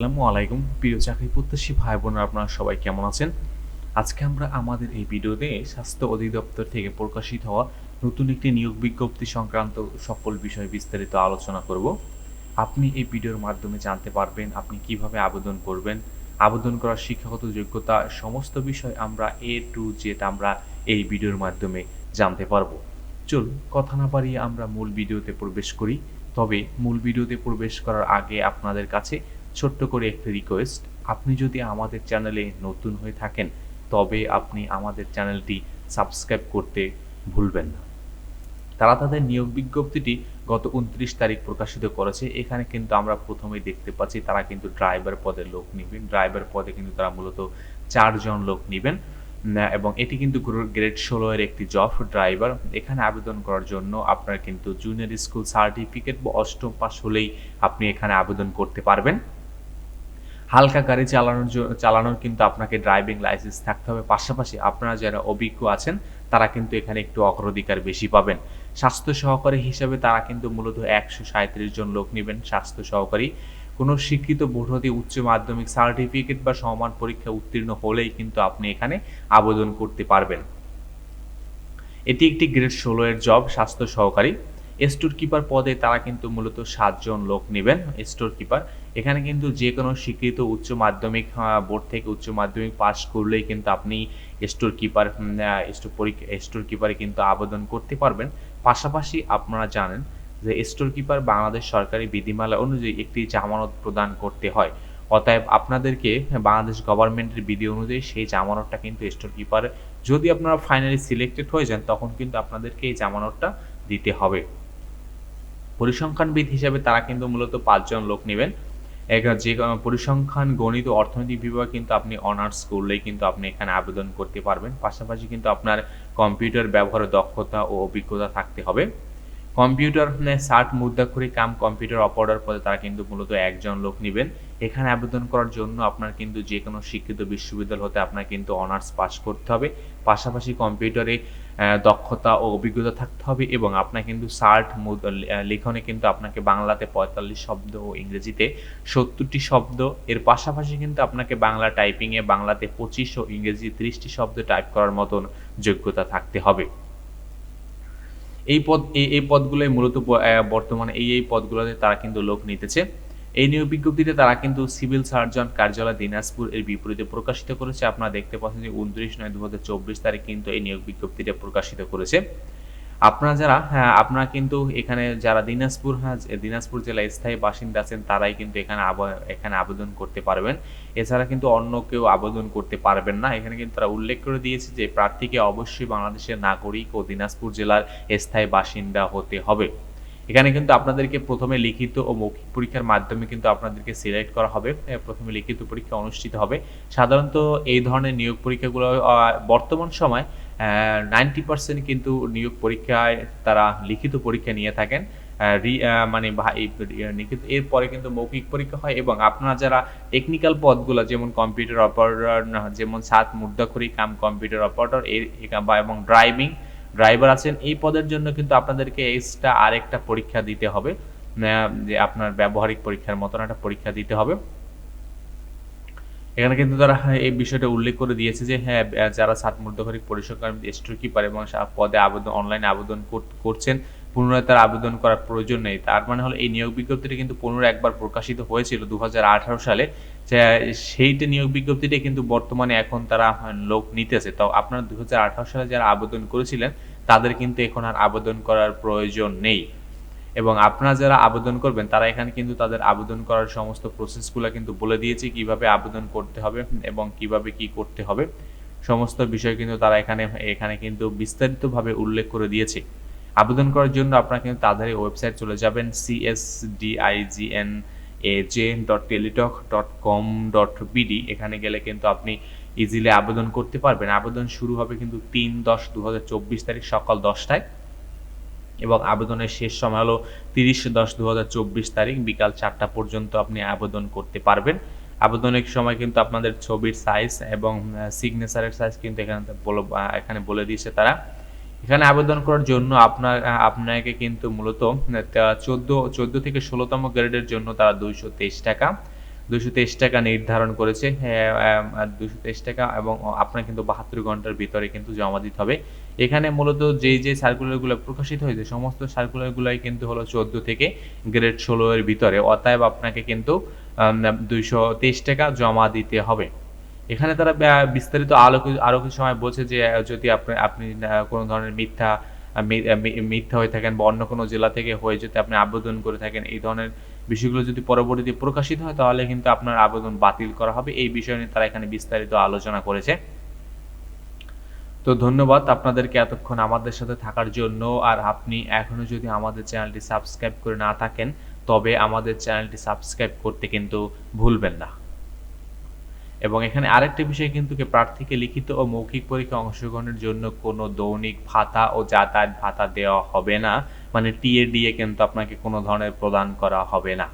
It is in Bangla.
আসসালামু আলাইকুম। প্রিয় চাকরি প্রত্যাশী ভাই বোনেরা আপনারা সবাই কেমন আছেন? আজকে আমরা আমাদের এই ভিডিওতে স্বাস্থ্য অধিদপ্তর থেকে প্রকাশিত হওয়া নতুন একটি নিয়োগ বিজ্ঞপ্তি সংক্রান্ত সকল বিষয়ে বিস্তারিত আলোচনা করব। আপনি এই ভিডিওর মাধ্যমে জানতে পারবেন আপনি কীভাবে আবেদন করবেন, আবেদন করার শিক্ষাগত যোগ্যতা, সমস্ত বিষয় আমরা এ টু জেড আমরা এই ভিডিওর মাধ্যমে জানতে পারব। চলুন, কথা না পারিয়ে আমরা মূল ভিডিওতে প্রবেশ করি। তবে মূল ভিডিওতে প্রবেশ করার আগে আপনাদের কাছে ছোট্ট করে একটি রিকোয়েস্ট আপনি যদি আমাদের চ্যানেলে নতুন হয়ে থাকেন, তবে আপনি আমাদের চ্যানেলটি সাবস্ক্রাইব করতে ভুলবেন না। তারা তাদের নিয়োগ বিজ্ঞপ্তিটি গত উনত্রিশ তারিখ প্রকাশিত করেছে। এখানে কিন্তু আমরা প্রথমেই দেখতে পাচ্ছি তারা কিন্তু ড্রাইভার পদে লোক নেবেন। ড্রাইভার পদে কিন্তু তারা মূলত চারজন লোক নেবেন। এবং এটি কিন্তু গ্রেড ষোলো এর একটি জব ড্রাইভার এখানে আবেদন করার জন্য আপনার কিন্তু জুনিয়র স্কুল সার্টিফিকেট বা অষ্টম পাস হলেই আপনি এখানে আবেদন করতে পারবেন। হালকা গাড়ি চালানোর চালানোর কিন্তু আপনাকে ড্রাইভিং লাইসেন্স থাকতে হবে। পাশাপাশি আপনারা যারা অভিজ্ঞ আছেন, তারা কিন্তু এখানে একটু অগ্রাধিকার বেশি পাবেন। স্বাস্থ্য সহকারী হিসাবে তারা কিন্তু মূলত একশো সাঁত্রিশ জন লোক নেবেন স্বাস্থ্য সহকারী। কোনো শিক্ষিত বোর্ড উচ্চ মাধ্যমিক সার্টিফিকেট বা সমান পরীক্ষা উত্তীর্ণ হলেই কিন্তু আপনি এখানে আবেদন করতে পারবেন। এটি একটি গ্রেড ষোলো এর জব স্বাস্থ্য সহকারী। স্টোর কিপার পদে তারা কিন্তু মূলত সাতজন লোক নেবেন স্টোর কিপার এখানে কিন্তু যে কোনো স্বীকৃত উচ্চ মাধ্যমিক বোর্ড থেকে উচ্চ মাধ্যমিক পাস করলেই কিন্তু আপনি স্টোর কিপার স্টোর পরীক্ষা স্টোর কিপারে কিন্তু আবেদন করতে পারবেন। পাশাপাশি আপনারা জানেন যে স্টোর কিপার বাংলাদেশ সরকারি বিধিমালা অনুযায়ী একটি জামানত প্রদান করতে হয়। অতএব আপনাদেরকে বাংলাদেশ গভর্নমেন্টের বিধি অনুযায়ী সেই জামানতটা কিন্তু স্টোর কিপার যদি আপনারা ফাইনালি সিলেক্টেড হয়ে যান, তখন কিন্তু আপনাদেরকে এই জামানতটা দিতে হবে। পরিসংখ্যানবিদ হিসেবে তারা কিন্তু মূলত পাঁচজন লোক নেবেন। যে পরিসংখ্যান, গণিত ও অর্থনৈতিক বিভাগ কিন্তু আপনি অনার্স করলেই কিন্তু আপনি এখানে আবেদন করতে পারবেন। পাশাপাশি কিন্তু আপনার কম্পিউটার ব্যবহারের দক্ষতা ও অভিজ্ঞতা থাকতে হবে। কম্পিউটার ষাট মুদ্রাক্ষরিক কাম কম্পিউটার অপারেটর পদে তারা কিন্তু মূলত একজন লোক নেবেন। এখানে আবেদন করার জন্য আপনার কিন্তু যে কোনো শিক্ষিত বিশ্ববিদ্যালয় হতে আপনার কিন্তু অনার্স পাস করতে হবে। পাশাপাশি কম্পিউটারে দক্ষতা ও অভিজ্ঞতা থাকতে হবে এবং আপনার কিন্তু ষাট লিখনে কিন্তু আপনাকে বাংলাতে পঁয়তাল্লিশ শব্দ ও ইংরেজিতে সত্তরটি শব্দ। এর পাশাপাশি কিন্তু আপনাকে বাংলা টাইপিংয়ে বাংলাতে পঁচিশ ও ইংরেজি ত্রিশটি শব্দ টাইপ করার মতন যোগ্যতা থাকতে হবে। এই পদ, এই পদগুলোই মূলত বর্তমানে এই এই পদগুলোতে তারা কিন্তু লোক নিতেছে। এই নিয়োগ বিজ্ঞপ্তিতে তারা কিন্তু সিভিল সার্জন কার্যালয় দিনাজপুর এর বিপরীতে প্রকাশিত করেছে। আপনারা দেখতে পাচ্ছেন যে উনত্রিশ নয় দু তারিখ কিন্তু এই নিয়োগ বিজ্ঞপ্তিটা প্রকাশিত করেছে। আপনারা যারা হ্যাঁ আপনারা কিন্তু এখানে যারা দিনাজপুর হ্যাঁ দিনাজপুর জেলায় স্থায়ী বাসিন্দা আছেন, তারাই কিন্তু এখানে এখানে আবেদন করতে পারবেন। এছাড়া কিন্তু অন্য কেউ আবেদন করতে পারবেন না। এখানে কিন্তু তারা উল্লেখ করে দিয়েছে যে, প্রার্থীকে অবশ্যই বাংলাদেশের নাগরিক ও দিনাজপুর জেলার স্থায়ী বাসিন্দা হতে হবে। এখানে কিন্তু আপনাদেরকে প্রথমে লিখিত ও মৌখিক পরীক্ষার মাধ্যমে কিন্তু আপনাদেরকে সিলেক্ট করা হবে। প্রথমে লিখিত পরীক্ষা অনুষ্ঠিত হবে। সাধারণত এই ধরনের নিয়োগ পরীক্ষাগুলো বর্তমান সময় নাইনটি পার্সেন্ট কিন্তু নিয়োগ পরীক্ষায় তারা লিখিত পরীক্ষা নিয়ে থাকেন। মানে এরপরে কিন্তু মৌখিক পরীক্ষা হয় এবং আপনারা যারা টেকনিক্যাল পদগুলো, যেমন কম্পিউটার অপারেটর যেমন সাত মুদ্রাক্ষরী কাম কম্পিউটার অপারেটর এর এবং ড্রাইভিং ড্রাইভার আছেন, এই পদের জন্য কিন্তু আপনাদেরকে এক্সট্রা আরেকটা পরীক্ষা দিতে হবে। যে আপনার ব্যবহারিক পরীক্ষার মতন একটা পরীক্ষা দিতে হবে। এখানে কিন্তু তারা হ্যাঁ, এই বিষয়টা উল্লেখ করে দিয়েছে যে হ্যাঁ যারা সাত মুদ্রাক্ষরিক পরিসংখ্যান স্টোর কিপার এবং পদে আবেদন অনলাইনে আবেদন করছেন পুনরায় তার আবেদন করার প্রয়োজন নেই। তার মানে হলো এই নিয়োগ বিজ্ঞপ্তিটা কিন্তু পুনরায় একবার প্রকাশিত হয়েছিল দু হাজার আঠারো সালে। সেইটা নিয়োগ বিজ্ঞপ্তিটা কিন্তু বর্তমানে এখন তারা লোক নিতেছে। তো আপনারা দু হাজার আঠারো সালে যারা আবেদন করেছিলেন তাদের কিন্তু এখন আর আবেদন করার প্রয়োজন নেই। এবং আপনারা যারা আবেদন করবেন, তারা এখানে কিন্তু তাদের আবেদন করার সমস্ত প্রসেসগুলো কিন্তু বলে দিয়েছে কীভাবে আবেদন করতে হবে এবং কীভাবে কি করতে হবে। সমস্ত বিষয় কিন্তু তারা এখানে এখানে কিন্তু বিস্তারিতভাবে উল্লেখ করে দিয়েছে। আবেদন করার জন্য আপনারা কিন্তু তাদের ওয়েবসাইট চলে যাবেন সিএসডিআইজিএন A J dot Teletalk dot com dot BD এখানে গেলে কিন্তু আপনি ইজিলি আবেদন করতে পারবেন। আবেদন শুরু হবে কিন্তু তিন দশ দু তারিখ সকাল দশটায়। এবং আবেদনের শেষ সময় হলো তিরিশ দশ দু তারিখ, বিকাল চারটা পর্যন্ত আপনি আবেদন করতে পারবেন। আবেদনের সময় কিন্তু আপনাদের ছবির সাইজ এবং সিগনেচারের সাইজ কিন্তু এখানে বলে এখানে বলে দিয়েছে তারা। এখানে আবেদন করার জন্য আপনার আপনাকে কিন্তু মূলত চোদ্দ চোদ্দ থেকে ষোলোতম গ্রেডের জন্য তারা দুইশো তেইশ টাকা। দুশো তেইশ টাকা নির্ধারণ করেছে। হ্যাঁ দুশো তেইশ টাকা এবং আপনার কিন্তু বাহাত্তর ঘণ্টার ভিতরে কিন্তু জমা দিতে হবে। এখানে মূলত যেই যে সার্কুলারগুলো প্রকাশিত হয়েছে, সমস্ত সার্কুলারগুলাই কিন্তু হলো চোদ্দ থেকে গ্রেড ষোলো এর ভিতরে। অতএব আপনাকে কিন্তু দুইশো তেইশ টাকা জমা দিতে হবে। এখানে তারা বিস্তারিত আলো কিছু- আরও কিছু সময় বলছে যে যদি আপনি আপনি কোনো ধরনের মিথ্যা মিথ্যা হয়ে থাকেন বা অন্য কোনো জেলা থেকে হয়ে যদি আপনি আবেদন করে থাকেন, এই ধরনের বিষয়গুলো যদি পরবর্তীতে প্রকাশিত হয়, তাহলে কিন্তু আপনার আবেদন বাতিল করা হবে। এই বিষয় নিয়ে তারা এখানে বিস্তারিত আলোচনা করেছে। তো ধন্যবাদ আপনাদেরকে এতক্ষণ আমাদের সাথে থাকার জন্য। আর আপনি এখনও যদি আমাদের চ্যানেলটি সাবস্ক্রাইব করে না থাকেন, তবে আমাদের চ্যানেলটি সাবস্ক্রাইব করতে কিন্তু ভুলবেন না। এবং এখানে আরেকটা বিষয় কিন্তু প্রার্থীকে লিখিত ও মৌখিক পরীক্ষা অংশগ্রহণের জন্য কোনো দৈনিক ভাতা ও যাতায়াত ভাতা দেওয়া হবে না। মানে টিএডিএ কিন্তু আপনাকে কোনো ধরনের প্রদান করা হবে না।